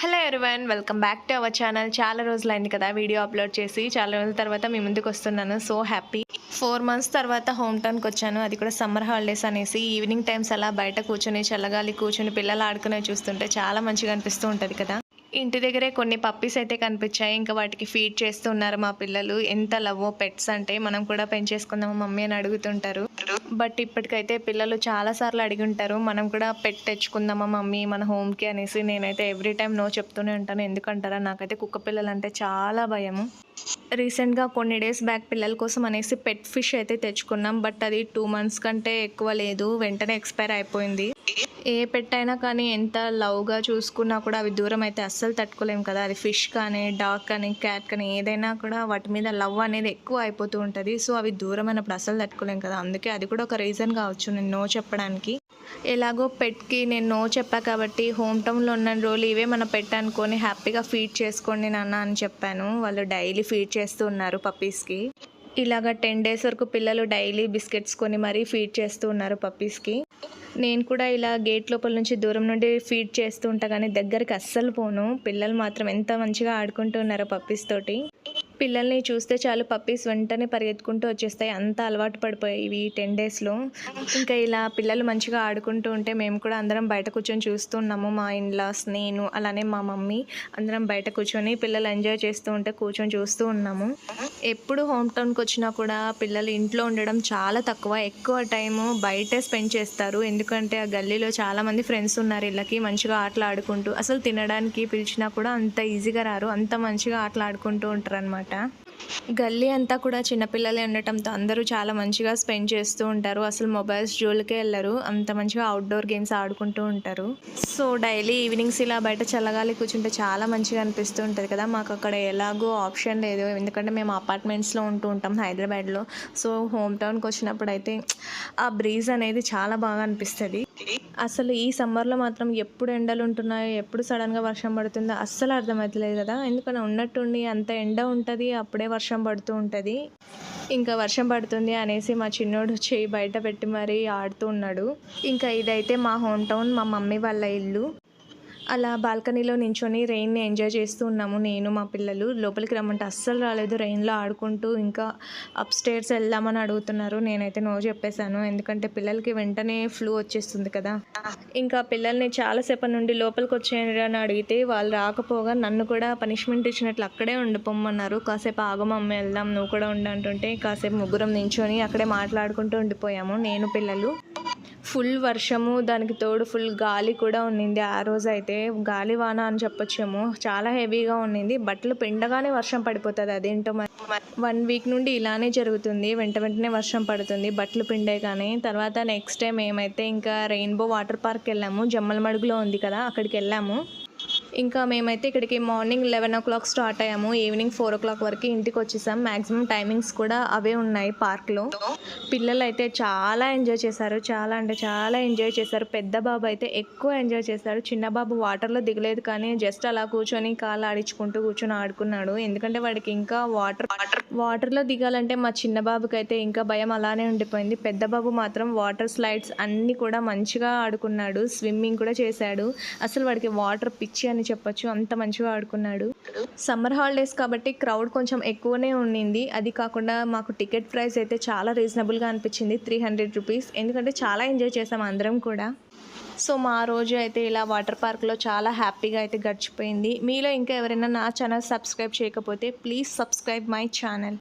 Hello everyone welcome back to our channel చాలా రోజులైంది కదా వీడియో అప్లోడ్ చేసి చాలా రోజుల తర్వాత మీ ముందుకు వస్తున్నాను. సో హ్యాపీ ఫోర్ మంత్స్ తర్వాత హోమ్ టౌన్కి వచ్చాను. అది కూడా సమ్మర్ హాలిడేస్ అనేసి ఈవినింగ్ టైమ్స్ అలా బయట కూర్చొని చల్లగాలి కూర్చొని పిల్లలు ఆడుకునే చూస్తుంటే చాలా మంచిగా అనిపిస్తూ ఉంటుంది కదా. ఇంటి దగ్గరే కొన్ని పప్పీస్ అయితే కనిపించాయి. ఇంకా వాటికి ఫీడ్ చేస్తూ ఉన్నారు మా పిల్లలు. ఎంత లవ్వో పెట్స్ అంటే మనం కూడా పెంచేసుకుందాము మమ్మీ అని అడుగుతుంటారు. బట్ ఇప్పటికైతే పిల్లలు చాలా సార్లు అడిగి ఉంటారు మనం కూడా పెట్ తెచ్చుకుందామా మమ్మీ మన హోమ్కి అనేసి నేనైతే ఎవ్రీ టైం నో చెప్తూనే ఉంటాను. ఎందుకంటారా? నాకైతే కుక్క పిల్లలు అంటే చాలా భయము. రీసెంట్గా కొన్ని డేస్ బ్యాక్ పిల్లల కోసం అనేసి పెట్ ఫిష్ అయితే తెచ్చుకున్నాం బట్ అది టూ మంత్స్ కంటే ఎక్కువ లేదు. వెంటనే ఎక్స్పైర్ అయిపోయింది. ఏ పెట్ అయినా కానీ ఎంత లవ్గా చూసుకున్నా కూడా అవి దూరం అయితే అస్సలు తట్టుకోలేము కదా. అది ఫిష్ కానీ డాగ్ కానీ క్యాట్ కానీ ఏదైనా కూడా వాటి మీద లవ్ అనేది ఎక్కువ అయిపోతూ ఉంటుంది. సో అవి దూరం అయినప్పుడు అస్సలు తట్టుకోలేము కదా. అందుకే అది కూడా ఒక రీజన్ కావచ్చు నేను నో చెప్పడానికి. ఎలాగో పెట్కి నేను నో చెప్పా కాబట్టి హోమ్ టౌన్లో ఉన్న రోజులు ఇవే మన పెట్ అనుకొని హ్యాపీగా ఫీడ్ చేసుకోండి నాన్న అని చెప్పాను. వాళ్ళు డైలీ ఫీడ్ చేస్తూ ఉన్నారు పప్పీస్కి. ఇలాగ టెన్ డేస్ వరకు పిల్లలు డైలీ బిస్కెట్స్ కొని మరీ ఫీడ్ చేస్తూ ఉన్నారు పప్పీస్కి. నేను కూడా ఇలా గేట్ లోపల నుంచి దూరం నుండి ఫీడ్ చేస్తూ ఉంటా కానీ దగ్గరికి అస్సలు పోను. పిల్లలు మాత్రం ఎంత మంచిగా ఆడుకుంటూ ఉన్నారో పప్పీస్ తోటి. పిల్లల్ని చూస్తే చాలు పప్పీస్ వెంటనే పరిగెత్తుకుంటూ వచ్చేస్తాయి. అంత అలవాటు పడిపోయాయి ఇవి టెన్ డేస్లో ఇంకా ఇలా పిల్లలు మంచిగా ఆడుకుంటూ ఉంటే మేము కూడా అందరం బయట కూర్చొని చూస్తున్నాము మా ఇన్లాస్ నేను అలానే మా మమ్మీ అందరం బయట కూర్చొని పిల్లలు ఎంజాయ్ చేస్తూ ఉంటే కూర్చొని చూస్తూ ఉన్నాము. ఎప్పుడు హోమ్ టౌన్కి వచ్చినా కూడా పిల్లలు ఇంట్లో ఉండడం చాలా తక్కువ. ఎక్కువ టైము బయటే స్పెండ్ చేస్తారు. ఎందుకంటే ఆ గల్లీలో చాలామంది ఫ్రెండ్స్ ఉన్నారు వీళ్ళకి మంచిగా ఆటలు ఆడుకుంటూ. అసలు తినడానికి పిలిచినా కూడా అంత ఈజీగా రారు. అంత మంచిగా ఆటలు ఆడుకుంటూ ఉంటారు అనమాట மாட்டேன். గల్లీ అంతా కూడా చిన్నపిల్లలే ఉండటంతో అందరూ చాలా మంచిగా స్పెండ్ చేస్తూ ఉంటారు. అసలు మొబైల్స్ జోలికే వెళ్ళరు. అంత మంచిగా అవుట్డోర్ గేమ్స్ ఆడుకుంటూ ఉంటారు. సో డైలీ ఈవినింగ్స్ ఇలా బయట చల్లగాలి కూర్చుంటే చాలా మంచిగా అనిపిస్తూ ఉంటుంది కదా. మాకు అక్కడ ఎలాగో ఆప్షన్ లేదు. ఎందుకంటే మేము అపార్ట్మెంట్స్లో ఉంటూ ఉంటాం హైదరాబాద్లో. సో హోమ్ టౌన్కి వచ్చినప్పుడు అయితే ఆ బ్రీజ్ అనేది చాలా బాగా అనిపిస్తుంది. అసలు ఈ సమ్మర్లో మాత్రం ఎప్పుడు ఎండలు ఉంటున్నాయో ఎప్పుడు సడన్గా వర్షం పడుతుందో అస్సలు అర్థమవుతలేదు కదా. ఎందుకంటే ఉన్నట్టుండి అంత ఎండ ఉంటుంది అప్పుడే వర్షం పడుతూ ఉంటుంది. ఇంకా వర్షం పడుతుంది అనేసి మా చిన్నోడు చేయి బయట పెట్టి మరీ ఆడుతూ ఉన్నాడు. ఇంకా ఇదైతే మా హోమ్ టౌన్ మా మమ్మీ వాళ్ళ ఇల్లు. అలా బాల్కనీలో నించొని రెయిన్ని ఎంజాయ్ చేస్తూ ఉన్నాము నేను మా పిల్లలు. లోపలికి రమ్మంటే అస్సలు రాలేదు. రెయిన్లో ఆడుకుంటూ ఇంకా అప్ స్టేర్స్ వెళ్దామని అడుగుతున్నారు. నేనైతే నో చెప్పేశాను. ఎందుకంటే పిల్లలకి వెంటనే ఫ్లూ వచ్చేస్తుంది కదా. ఇంకా పిల్లల్ని చాలాసేపటి నుండి లోపలికి వచ్చేయండి అని అడిగితే వాళ్ళు రాకపోగా నన్ను కూడా పనిష్మెంట్ ఇచ్చినట్లు అక్కడే ఉండిపోమన్నారు కాసేపు ఆగమమ్మ వెళ్దాం నువ్వు కూడా ఉండంటుంటే కాసేపు ముగ్గురం నించొని అక్కడే మాట్లాడుకుంటూ ఉండిపోయాము. నేను పిల్లలు. ఫుల్ వర్షము దానికి తోడు ఫుల్ గాలి కూడా ఉన్నింది. ఆ రోజు అయితే గాలి వాన అని చెప్పొచ్చేమో. చాలా హెవీగా ఉన్నింది. బట్టలు పిండగానే వర్షం పడిపోతుంది. అదేంటో వన్ వీక్ నుండి ఇలానే జరుగుతుంది. వెంట వెంటనే వర్షం పడుతుంది. బట్టలు పిండే కానీ తర్వాత నెక్స్ట్ టైం ఏమైతే ఇంకా రెయిన్బో వాటర్ పార్క్ వెళ్ళాము. జమ్మల మడుగులో ఉంది కదా అక్కడికి వెళ్ళాము. ఇంకా మేమైతే ఇక్కడికి morning eleven o'clock start అయ్యాము. ఈవినింగ్ ఫోర్ ఓ క్లాక్ వరకు ఇంటికి వచ్చేసాం. మ్యాక్సిమం టైమింగ్స్ కూడా అవే ఉన్నాయి పార్క్లో పిల్లలు అయితే చాలా ఎంజాయ్ చేశారు. చాలా అంటే చాలా ఎంజాయ్ చేశారు. పెద్ద బాబు అయితే ఎక్కువ ఎంజాయ్ చేశారు. చిన్న బాబు వాటర్లో దిగలేదు కానీ జస్ట్ అలా కూర్చొని కాళ్ళు ఆడించుకుంటూ కూర్చొని ఆడుకున్నాడు. ఎందుకంటే వాడికి ఇంకా వాటర్ వాటర్లో దిగాలంటే మా చిన్న బాబుకి అయితే ఇంకా భయం అలానే ఉండిపోయింది. పెద్ద బాబు మాత్రం వాటర్ స్లైడ్స్ అన్నీ కూడా మంచిగా ఆడుకున్నాడు. స్విమ్మింగ్ కూడా చేశాడు. అసలు వాడికి వాటర్ పిచ్చి అని చెప్పొచ్చు. అంత మంచిగా ఆడుకున్నాడు. సమ్మర్ హాలిడేస్ కాబట్టి క్రౌడ్ కొంచెం ఎక్కువనే ఉండింది. అది కాకుండా మాకు టికెట్ ప్రైస్ అయితే చాలా రీజనబుల్గా అనిపించింది. త్రీ హండ్రెడ్ రూపీస్ ఎందుకంటే చాలా ఎంజాయ్ చేసాం అందరం కూడా. సో మా రోజు అయితే ఇలా వాటర్ పార్క్లో చాలా హ్యాపీగా అయితే గడిచిపోయింది. మీలో ఇంకా ఎవరైనా నా ఛానల్ సబ్స్క్రైబ్ చేయకపోతే ప్లీజ్ సబ్స్క్రైబ్ మై ఛానల్